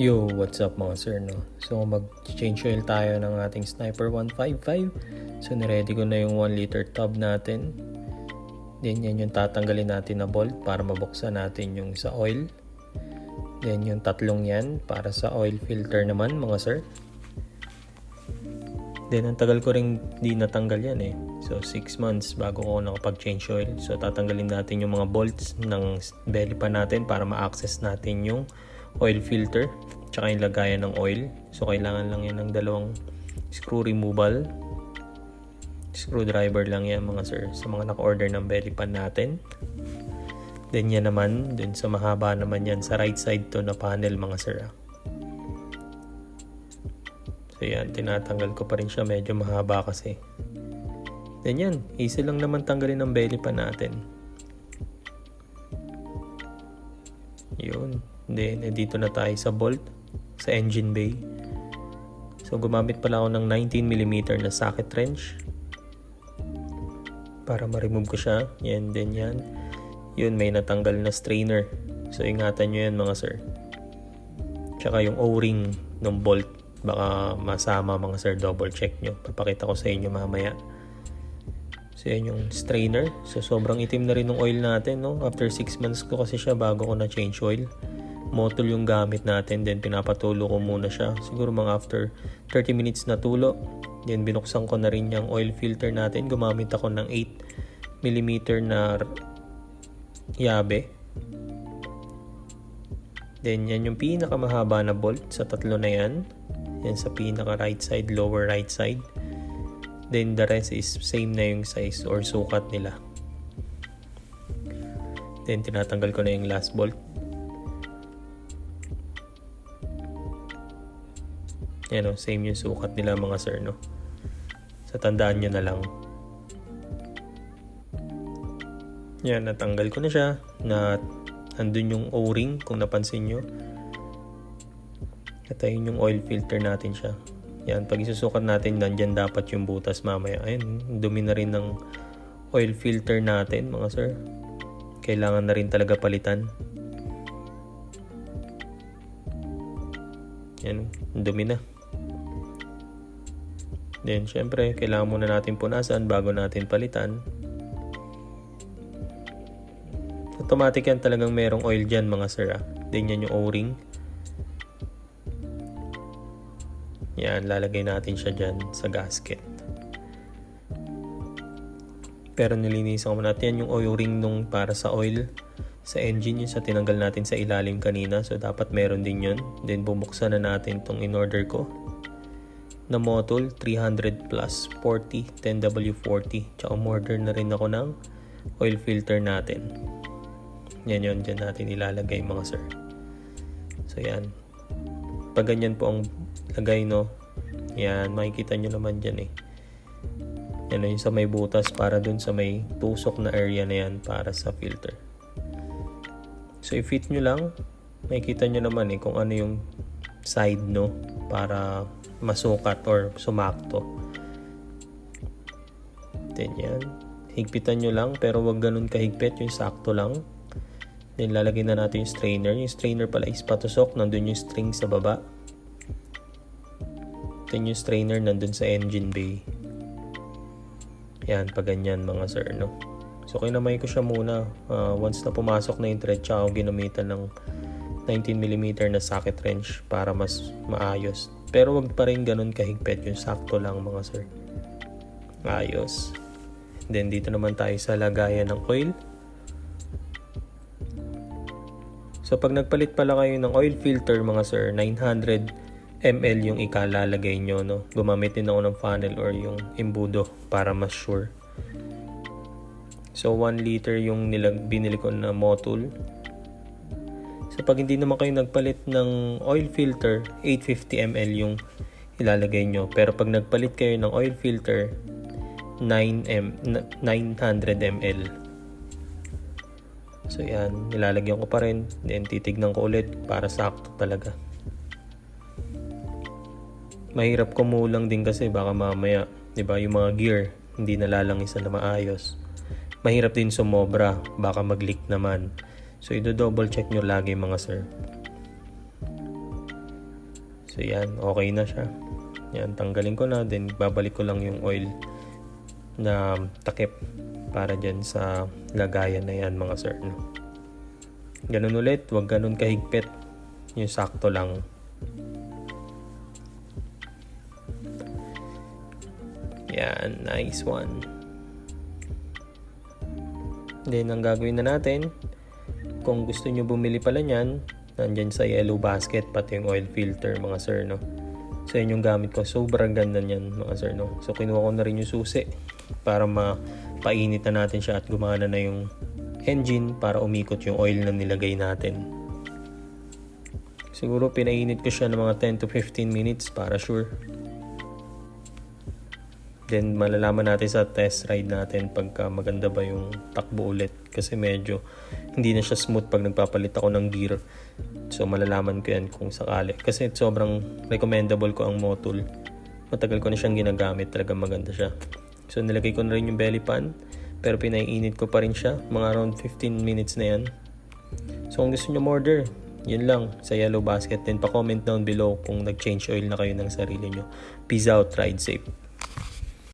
Yo, what's up mga sir, no? So, mag-change oil tayo ng ating Sniper 155. So, niready ko na yung 1 liter tub natin. Then, yan yung tatanggalin natin na bolt para mabuksan natin yung sa oil. Then, yung tatlong yan para sa oil filter naman mga sir. Then, ang tagal ko rin di natanggal yan eh. So, 6 months bago ko nakapag-change oil. So, tatanggalin natin yung mga bolts ng belly pan natin para ma-access natin yung filter tsaka yung lagayan ng oil. So, kailangan lang yan ng dalawang screw removal. Screwdriver lang yan mga sir sa mga naka-order ng belly pan natin. Then yan naman, dun sa mahaba naman yan sa right side to na panel mga sir. ah. So yan, tinatanggal ko pa rin siya. Medyo mahaba kasi. Then yan, easy lang naman tanggalin ng belly pan natin. Yun. Then, dito na tayo sa bolt, sa engine bay. So, gumamit pala ako ng 19mm na socket wrench para ma-remove ko siya. Yan, then yan. Yun, may natanggal na strainer. So, ingatan nyo yan mga sir. Tsaka yung O-ring ng bolt, baka masama mga sir, double check nyo. Papakita ko sa inyo mamaya. So, yan yung strainer. So, sobrang itim na rin ng oil natin, no? After 6 months ko kasi siya bago ko na change oil. Motol yung gamit natin, then pinapatulo ko muna siya. Siguro mga after 30 minutes na tulo. Then, binuksan ko na rin yung oil filter natin. Gumamit ako ng 8mm na r- yabe. Then, yan yung pinakamahaba na bolt sa tatlo na yan. Yan sa pinaka right side, lower right side. Then the rest is same na yung size or sukat nila. Then tinatanggal ko na yung last bolt. Yan o, same yung sukat nila mga sir no. Sa tandaan nyo na lang. Yan, natanggal ko na siya. Na andun yung O-ring kung napansin nyo. At ayun yung oil filter natin siya. Yan, pag isusukat natin, nandyan dapat yung butas mamaya. Ayun, dumi na rin ng oil filter natin, mga sir. Kailangan na rin talaga palitan. Yan, dumi na. Then, syempre, kailangan muna natin punasan bago natin palitan. Automatic yan talagang merong oil dyan, mga sir. Ah. Then, yan yung O-ring. Yan, lalagay natin siya dyan sa gasket. Pero nilinisan ko natin yung oil ring nung para sa oil sa engine yun sa tinanggal natin sa ilalim kanina. So, dapat meron din yun. Then, bubuksan na natin tong in-order ko na Motul 300 plus 40 10W40. Tsaka umorder na rin ako ng oil filter natin. Yan yun, dyan natin ilalagay mga sir. So, yan. Pag ganyan po ang lagay no yan makikita nyo naman dyan eh yan yung sa may butas para dun sa may tusok na area na yan para sa filter so i-fit nyo lang makikita nyo naman eh kung ano yung side no? Para masukat or sumakto. Then yan. Higpitan nyo lang pero wag ganun kahigpit. Yung sakto lang. Then lalagay na natin yung strainer. Yung strainer pala is patusok. Nandun yung string sa baba. Then yung strainer nandun sa engine bay. Yan, pag ganyan mga sir, no? So, kinamay ko siya muna. Ah, once na pumasok na yung thread, tsaka ako ginamitan ng 19mm na socket wrench para mas maayos. Pero wag pa rin ganun kahigpit yung sakto lang mga sir. Ayos. Then dito naman tayo sa lagayan ng oil. So pag nagpalit pala kayo ng oil filter mga sir, 900 ml yung ikalalagay nyo. No? Gumamit din ako ng funnel or yung imbudo para mas sure. So 1 liter yung nilag binili ko na Motul. So pag hindi naman kayo nagpalit ng oil filter, 850 ml yung ilalagay nyo. Pero pag nagpalit kayo ng oil filter, 9 m 900 ml. So yan, nilalagyan ko pa rin. Then titignan ko ulit para sakto talaga mahirap kumulang din kasi baka mamaya, 'di ba, yung mga gear hindi nalalangisan na maayos. Mahirap din sumobra, baka mag-leak naman. So, i-double check nyo lagi mga sir. So yan, okay na siya. Yan, tanggalin ko na, then babalik ko lang yung oil na takip para dyan sa lagayan na yan mga sir. No? Ganun ulit, wag ganun kahigpit. Yung sakto lang. Yan, nice one. Then, ang gagawin na natin, kung gusto nyo bumili pala niyan, nandyan sa yellow basket, pati yung oil filter, mga sir, no? So, yun yung gamit ko. Sobrang ganda niyan, mga sir, no? So, kinuha ko na rin yung susi para mapainit na natin siya at gumana na yung engine para umikot yung oil na nilagay natin. Siguro pinainit ko siya ng mga 10 to 15 minutes para sure. Then malalaman natin sa test ride natin pagka maganda ba yung takbo ulit. Kasi medyo hindi na siya smooth pag nagpapalit ako ng gear. So malalaman ko yan kung sakali. Kasi sobrang recommendable ko ang Motul. Matagal ko na siyang ginagamit. Talaga maganda siya. So nilagay ko na rin yung belly pan. Pero pinaiinit ko pa rin siya. Mga around 15 minutes na yan. So kung gusto nyo order, yun lang sa yellow basket. Then pa-comment down below kung nag-change oil na kayo ng sarili nyo. Peace out, ride safe.